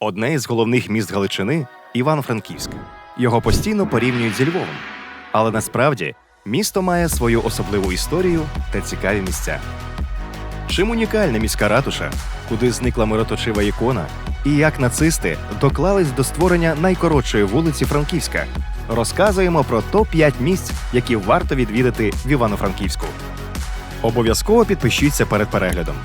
Одне із головних міст Галичини Івано-Франківськ. Його постійно порівнюють зі Львовом. Але насправді місто має свою особливу історію та цікаві місця. Чим унікальна міська ратуша, куди зникла мироточива ікона, і як нацисти доклались до створення найкоротшої вулиці Франківська. Розказуємо про топ-5 місць, які варто відвідати в Івано-Франківську. Обов'язково підпишіться перед переглядом.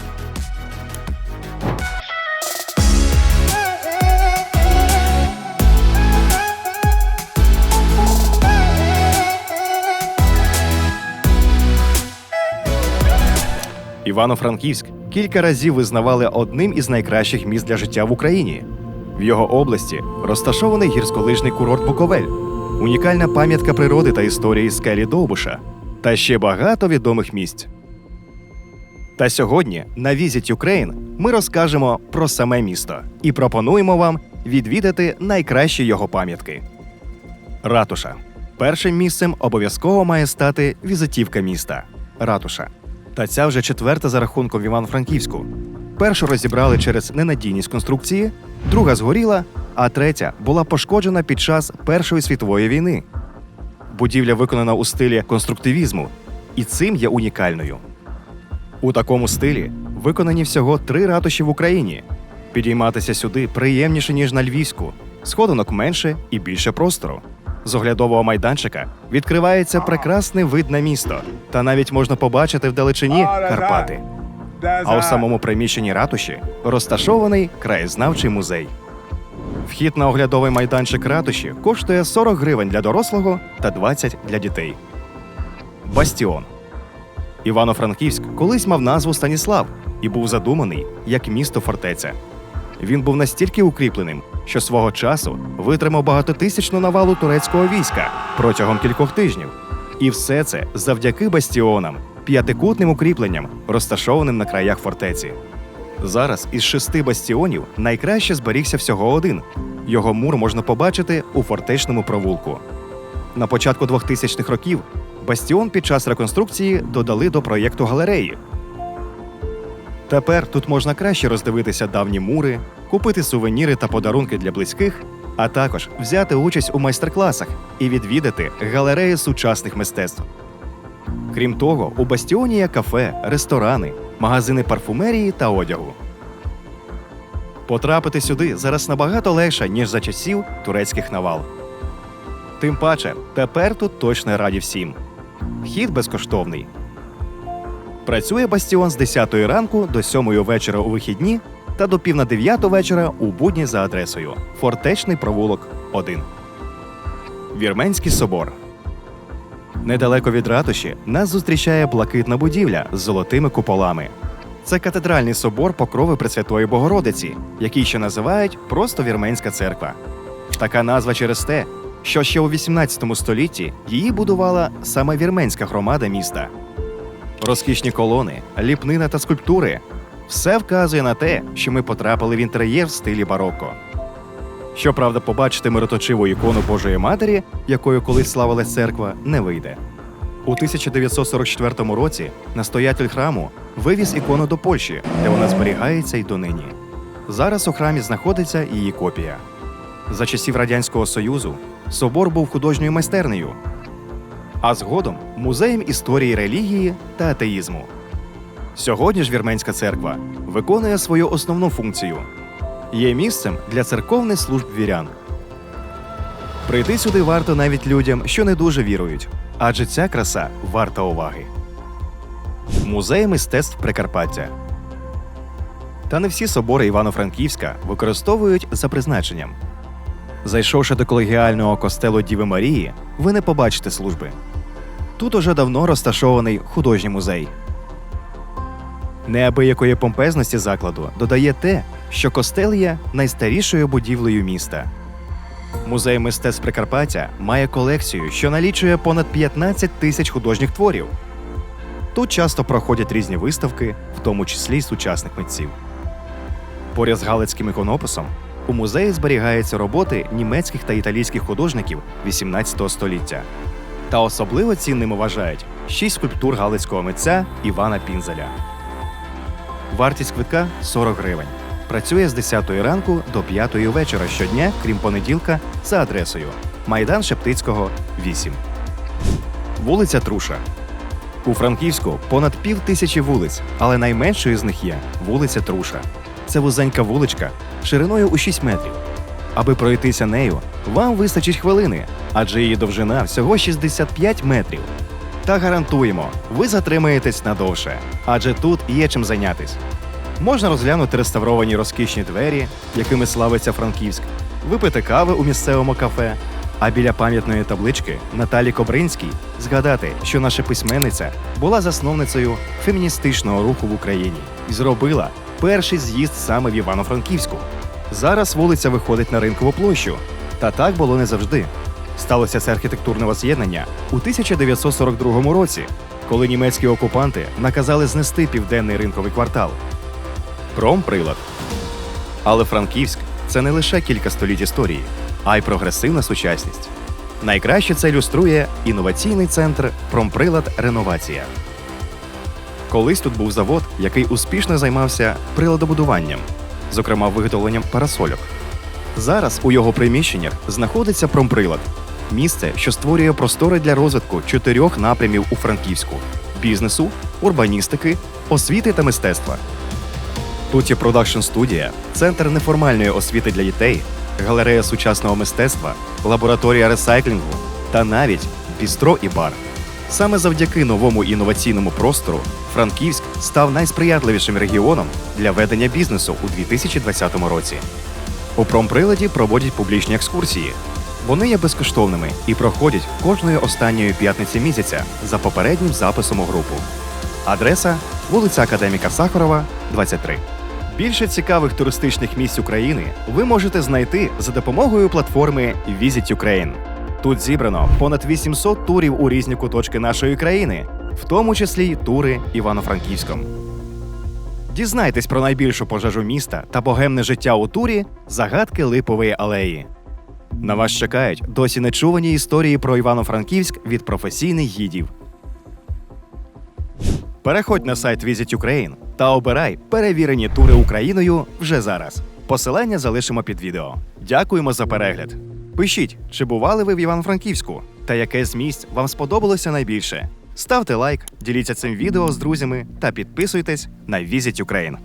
Івано-Франківськ кілька разів визнавали одним із найкращих міст для життя в Україні. В його області розташований гірськолижний курорт Буковель, унікальна пам'ятка природи та історії скелі Довбуша та ще багато відомих місць. Та сьогодні на Visit Ukraine ми розкажемо про саме місто і пропонуємо вам відвідати найкращі його пам'ятки. Ратуша. Першим місцем обов'язково має стати візитівка міста ратуша. Та ця вже четверта за рахунком в Івано-Франківську. Першу розібрали через ненадійність конструкції, друга згоріла, а третя була пошкоджена під час Першої світової війни. Будівля виконана у стилі конструктивізму, і цим є унікальною. У такому стилі виконані всього три ратуші в Україні. Підійматися сюди приємніше, ніж на Львівську, сходинок менше і більше простору. З оглядового майданчика відкривається прекрасний вид на місто, та навіть можна побачити вдалечині Карпати. А у самому приміщенні ратуші розташований краєзнавчий музей. Вхід на оглядовий майданчик ратуші коштує 40 гривень для дорослого та 20 для дітей. Бастіон. Івано-Франківськ колись мав назву Станіслав і був задуманий як місто фортеця. Він був настільки укріпленим, що свого часу витримав багатотисячну навалу турецького війська протягом кількох тижнів. І все це завдяки бастіонам, п'ятикутним укріпленням, розташованим на краях фортеці. Зараз із шести бастіонів найкраще зберігся всього один. Його мур можна побачити у фортечному провулку. На початку 2000-х років бастіон під час реконструкції додали до проєкту галереї. Тепер тут можна краще роздивитися давні мури, купити сувеніри та подарунки для близьких, а також взяти участь у майстер-класах і відвідати галереї сучасних мистецтв. Крім того, у бастіоні є кафе, ресторани, магазини парфумерії та одягу. Потрапити сюди зараз набагато легше, ніж за часів турецьких навал. Тим паче, тепер тут точно раді всім. Вхід безкоштовний. Працює бастіон з 10 ранку до 7 вечора у вихідні та до пів на 9 вечора у будні за адресою Фортечний провулок 1. Вірменський собор. Недалеко від ратуші нас зустрічає блакитна будівля з золотими куполами. Це катедральний собор Покрови Пресвятої Богородиці, який ще називають просто Вірменська церква. Така назва через те, що ще у 18 столітті її будувала саме вірменська громада міста. Розкішні колони, ліпнина та скульптури все вказує на те, що ми потрапили в інтер'єр в стилі бароко. Щоправда, побачити мироточиву ікону Божої Матері, якою колись славилась церква, не вийде. У 1944 році настоятель храму вивіз ікону до Польщі, де вона зберігається й донині. Зараз у храмі знаходиться її копія. За часів Радянського Союзу собор був художньою майстернею, а згодом музеєм історії релігії та атеїзму. Сьогодні ж Вірменська церква виконує свою основну функцію є місцем для церковних служб вірян. Прийти сюди варто навіть людям, що не дуже вірують, адже ця краса варта уваги. Музей мистецтв Прикарпаття. Та не всі собори Івано-Франківська використовують за призначенням. Зайшовши до колегіального костелу Діви Марії, ви не побачите служби. Тут уже давно розташований художній музей. Неабиякої помпезності закладу додає те, що костел є найстарішою будівлею міста. Музей мистецтв Прикарпаття має колекцію, що налічує понад 15 тисяч художніх творів. Тут часто проходять різні виставки, в тому числі й сучасних митців. Поряд з Галицьким іконописом у музеї зберігаються роботи німецьких та італійських художників XVIII століття. Та особливо цінними вважають шість скульптур галицького митця Івана Пінзеля. Вартість квитка 40 гривень. працює з 10 ранку до 5 вечора щодня, крім понеділка, за адресою Майдан Шептицького, 8. Вулиця Труша. У Франківську понад пів тисячі вулиць, але найменшою з них є вулиця Труша. Це вузенька вуличка шириною у 6 метрів. Аби пройтися нею, вам вистачить хвилини, адже її довжина всього 65 метрів. Та гарантуємо, ви затримаєтесь надовше, адже тут є чим зайнятись. Можна розглянути реставровані розкішні двері, якими славиться Франківськ, випити кави у місцевому кафе, а біля пам'ятної таблички Наталі Кобринській згадати, що наша письменниця була засновницею феміністичного руху в Україні і зробила перший з'їзд саме в Івано-Франківську. Зараз вулиця виходить на ринкову площу, та так було не завжди. Сталося це архітектурне воз'єднання у 1942 році, коли німецькі окупанти наказали знести південний ринковий квартал. Промприлад. Але Франківськ це не лише кілька століть історії, а й прогресивна сучасність. Найкраще це ілюструє інноваційний центр Промприлад Реновація. Колись тут був завод, який успішно займався приладобудуванням, зокрема виготовленням парасольок. Зараз у його приміщеннях знаходиться промприлад місце, що створює простори для розвитку чотирьох напрямів у Франківську: бізнесу, урбаністики, освіти та мистецтва. Тут є продакшн студія, центр неформальної освіти для дітей, галерея сучасного мистецтва, лабораторія ресайклінгу та навіть бістро і бар. Саме завдяки новому інноваційному простору Франківськ став найсприятливішим регіоном для ведення бізнесу у 2020 році. У промприладі проводять публічні екскурсії. Вони є безкоштовними і проходять кожної останньої п'ятниці місяця за попереднім записом у групу. Адреса вулиця Академіка Сахарова, 23. Більше цікавих туристичних місць України ви можете знайти за допомогою платформи Visit Ukraine. Тут зібрано понад 800 турів у різні куточки нашої країни, в тому числі й тури Івано-Франківськом. Дізнайтесь про найбільшу пожежу міста та богемне життя у турі загадки Липової алеї. На вас чекають досі нечувані історії про Івано-Франківськ від професійних гідів. Переходь на сайт Visit Ukraine та обирай перевірені тури Україною вже зараз. Посилання залишимо під відео. Дякуємо за перегляд. Пишіть, чи бували ви в Івано-Франківську та яке з місць вам сподобалося найбільше. Ставте лайк, діліться цим відео з друзями та підписуйтесь на Visit Ukraine.